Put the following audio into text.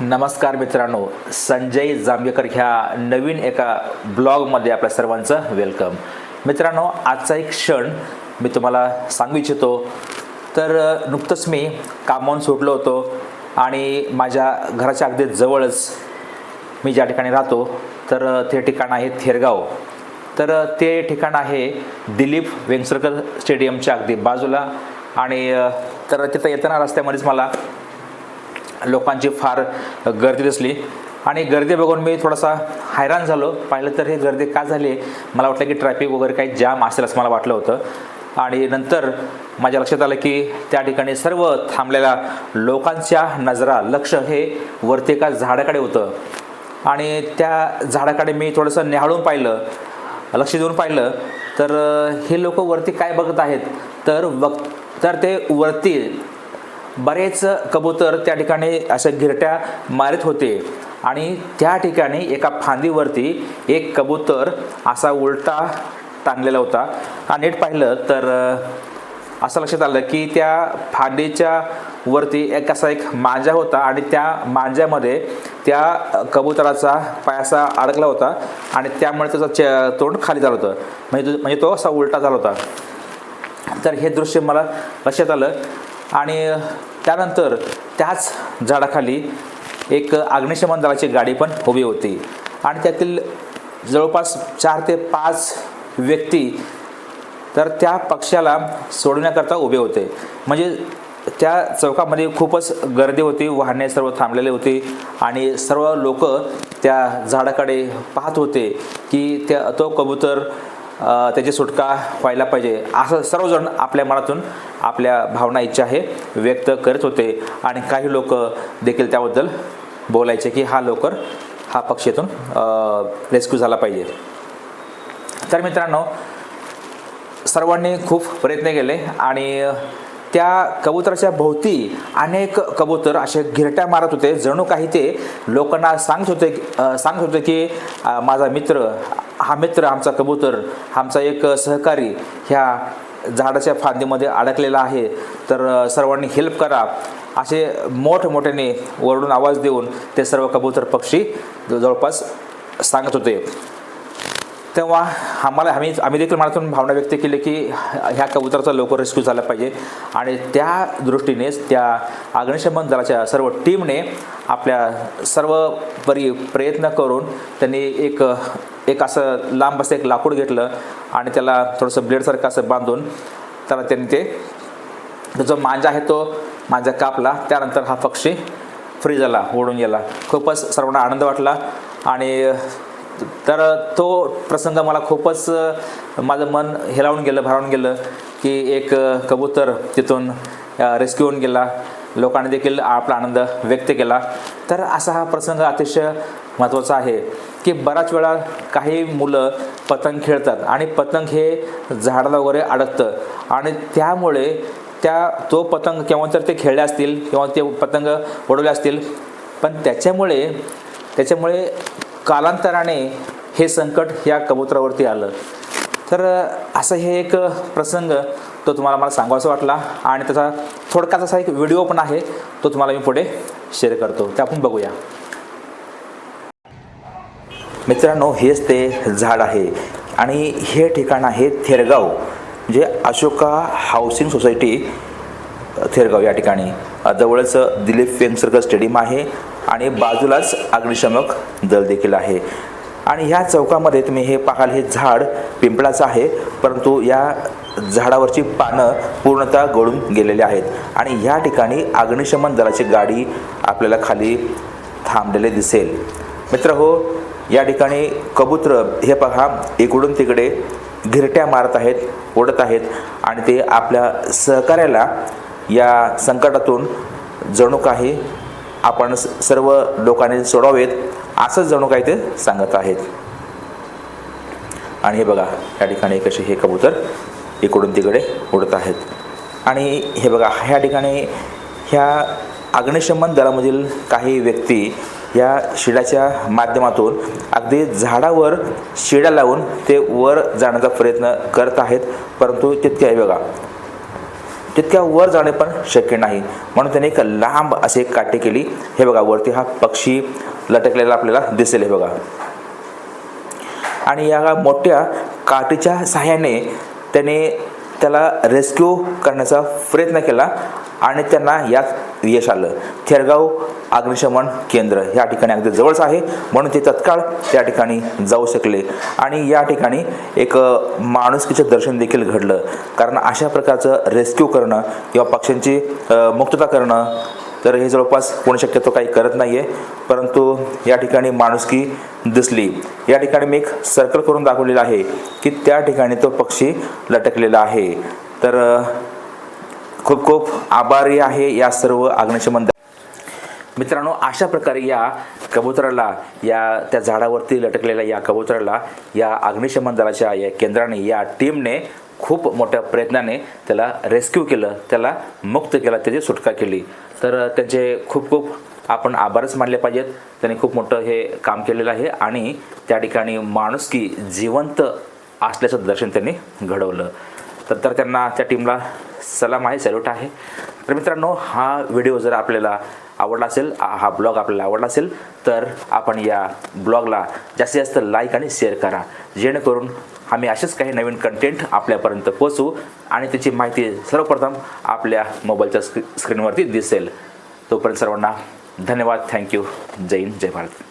नमस्कार मित्रांनो संजय जांभेकर ह्या नवीन एका ब्लॉगमध्ये आपल्या सर्वांचं वेलकम मित्रांनो आजचा एक क्षण मी तुम्हाला सांगू इच्छितो. तर नुकतंच मी कामावून सुटलो होतो आणि माझ्या घराच्या अगदी जवळच मी ज्या ठिकाणी राहतो तर ते ठिकाण आहे थेरगाव. तर ते ठिकाण आहे दिलीप वेंगसरकर स्टेडियमच्या अगदी बाजूला आणि तर तिथं येताना रस्त्यामध्येच मला लोकांची फार गर्दी दिसली. आणि गर्दी बघून मी थोडासा हैराण झालो. पाहिलं तर हे गर्दी का झाली? मला वाटलं की ट्रॅफिक वगैरे काही जाम असेल असं मला वाटलं होतं. आणि नंतर माझ्या लक्षात आलं की त्या ठिकाणी सर्व थांबलेल्या लोकांच्या नजरा लक्ष हे वरती एका झाडाकडे होतं. आणि त्या झाडाकडे मी थोडंसं निहाळून पाहिलं. लक्ष देऊन पाहिलं. तर हे लोक वरती काय बघत आहेत? तर वक् तर ते वरती बरेच कबूतर त्या ठिकाणी अशा गिरट्या मारत होते. आणि त्या ठिकाणी एका फांदीवरती एक कबूतर असा उलटा टांगलेला होता. आणि नीट पाहिलं तर असं लक्षात आलं की त्या फांदीच्या वरती एक असा एक मांजा होता आणि त्या मांज्यामध्ये त्या कबुतराचा पायासा अडकला होता आणि त्यामुळे त्याचं चे तोंड खाली झालं होतं. म्हणजे म्हणजे तो असा उलटा झाला होता. तर हे दृश्य मला लक्षात आलं आणि त्यानंतर त्याच झाडाखाली एक अग्निशमन दलाची गाडी पण उभी होती. आणि त्यातील जवळपास चार ते पाच व्यक्ती तर त्या पक्षाला सोडण्याकरता उभे होते. म्हणजे त्या चौकामध्ये खूपच गर्दी होती वाहने सर्व थांबलेले होते आणि सर्व लोक त्या झाडाकडे पाहत होते की त्या तो कबूतर त्याची सुटका व्हायला पाहिजे. असं सर्वजण आपल्या मनातून आपल्या भावना इच्छा हे व्यक्त करत होते. आणि काही लोक देखील त्याबद्दल बोलायचे की हा लवकर हा पक्षातून रेस्क्यू झाला पाहिजे. तर मित्रांनो सर्वांनी खूप प्रयत्न केले आणि त्या कबुतराच्या भोवती अनेक कबूतर असे गिरट्या मारत होते. जणू काही ते लोकांना सांगत होते सांगत होते की माझा मित्र हा मित्र आमचा कबूतर आमचा एक सहकारी ह्या झाडाच्या फांदीमध्ये अडकलेला आहे. तर सर्वांनी हेल्प करा. असे मोठमोठ्याने ओरडून आवाज देऊन ते सर्व कबूतर पक्षी जवळपास सांगत होते. तेव्हा आम्हाला आम्ही आम्ही देखील मनातून भावना व्यक्त केली की ह्या कबुतराचा लवकर रेस्क्यू झाला पाहिजे. आणि त्या दृष्टीनेच त्या अग्निशमन दलाच्या सर्व टीमने आपल्या सर्व परी प्रयत्न करून त्यांनी एक एक असं लांब असं एक लाकूड घेतलं आणि त्याला थोडंसं ब्लेडसारखं असं बांधून त्याला त्यांनी ते जो मांजा आहे तो मांजा कापला. त्यानंतर हा पक्षी फ्री झाला ओढून गेला. खूपच सर्वांना आनंद वाटला आणि तर तो प्रसंग मला खूपच माझं मन हेलावून गेलं भारावून गेलं की एक कबूतर तिथून रेस्क्यू होऊन गेला. लोकांनी देखील आपला आनंद व्यक्त केला. तर असा हा प्रसंग अतिशय महत्त्वाचा आहे की बऱ्याच वेळा काही मुलं पतंग खेळतात आणि पतंग हे झाडाला वगैरे अडकतं. आणि त्यामुळे त्या तो पतंग केव्हा तर ते खेळले असतील किंवा ते पतंग उडवले असतील. पण त्याच्यामुळे त्याच्यामुळे कालांतराने हे संकट या कबुतरावरती आलं. तर असं हे एक प्रसंग तो तुम्हाला मला सांगावासा वाटला. आणि त्याचा थोडक्यात असा एक व्हिडिओ पण आहे तो तुम्हाला मी पुढे शेअर करतो. ते आपण बघूया. मित्रांनो हेच ते झाड आहे. आणि हे ठिकाण आहे थेरगाव. जे अशोका हाऊसिंग सोसायटी थेरगाव या ठिकाणी. जवळच दिलीप वेंगसरकर स्टेडियम आहे आणि बाजूलाच अग्निशमक दल देखील आहे. आणि ह्या चौकामध्ये तुम्ही हे पाहाल हे झाड पिंपळाचं आहे. परंतु या झाडावरची पानं पूर्णतः गळून गेलेली आहेत. आणि ह्या ठिकाणी अग्निशमन दलाची गाडी आपल्याला खाली थांबलेले दिसेल. मित्र हो या ठिकाणी कबूतर हे पहा इकडून तिकडे घिरट्या मारत आहेत ओढत आहेत आणि ते आपल्या सहकार्याला या संकटातून जणू काही आपण स- सर्व लोकांनी सोडावेत असंच जणू काही ते सांगत आहेत. आणि हे बघा या ठिकाणी कसे हे कबूतर इकडून तिकडे उडत आहेत. आणि हे बघा ह्या ठिकाणी ह्या अग्निशमन दलामधील काही व्यक्ती या शिड्याच्या माध्यमातून अगदी झाडावर शिड्या लावून ते वर जाण्याचा प्रयत्न करत आहेत. परंतु तितक्या बघा तितक्या वर जाणे पण शक्य नाही. म्हणून त्याने एक लांब असे एक काटे केली. हे बघा वरती हा पक्षी लटकलेला आपल्याला दिसेल हे बघा. आणि या मोठ्या काठीच्या सहाय्याने त्याने त्याला रेस्क्यू करण्याचा प्रयत्न केला आणि त्यांना यात यश आलं. थेरगाव अग्निशमन केंद्र या ठिकाणी अगदी जवळच आहे. म्हणून ते तत्काळ त्या ठिकाणी जाऊ शकले. आणि या ठिकाणी एक माणुसकीचं दर्शन देखील घडलं. कारण अशा प्रकारचं रेस्क्यू करणं किंवा पक्ष्यांची मुक्तता करणं तर हे जवळपास कोणी शक्यतो काही करत नाही आहे परंतु या ठिकाणी माणुसकी दिसली. या ठिकाणी मी एक सर्कल करून दाखवलेला आहे की त्या ठिकाणी तो पक्षी लटकलेला आहे. तर खूप खूप आभारी आहे या सर्व अग्निशमन मित्रांनो अशा प्रकारे या कबुतराला या त्या झाडावरती लटकलेल्या या कबुतराला या अग्निशमन दलाच्या या केंद्राने या टीमने खूप मोठ्या प्रयत्नाने त्याला रेस्क्यू केलं त्याला मुक्त केलं त्याची सुटका केली. तर त्यांचे खूप खूप आपण आभारच मानले पाहिजेत. त्यांनी खूप मोठं हे काम केलेलं आहे आणि त्या ठिकाणी माणुसकी जिवंत असल्याचं दर्शन त्यांनी घडवलं. तर तर त्यांना त्या टीमला सलाम आहे सॅल्यूट आहे. तर मित्रांनो हा व्हिडिओ जर आपल्याला आवडला असेल हा ब्लॉग आपल्याला आवडला असेल तर आपण या ब्लॉगला जास्तीत जास्त लाईक आणि शेअर करा. जेणेकरून आम्ही असेच काही नवीन कंटेंट आपल्यापर्यंत पोचवू आणि त्याची माहिती सर्वप्रथम आपल्या मोबाईलच्या स्क्री स्क्रीनवरती दिसेल. तोपर्यंत सर्वांना धन्यवाद. Thank you Jai Hind Jai Bharat.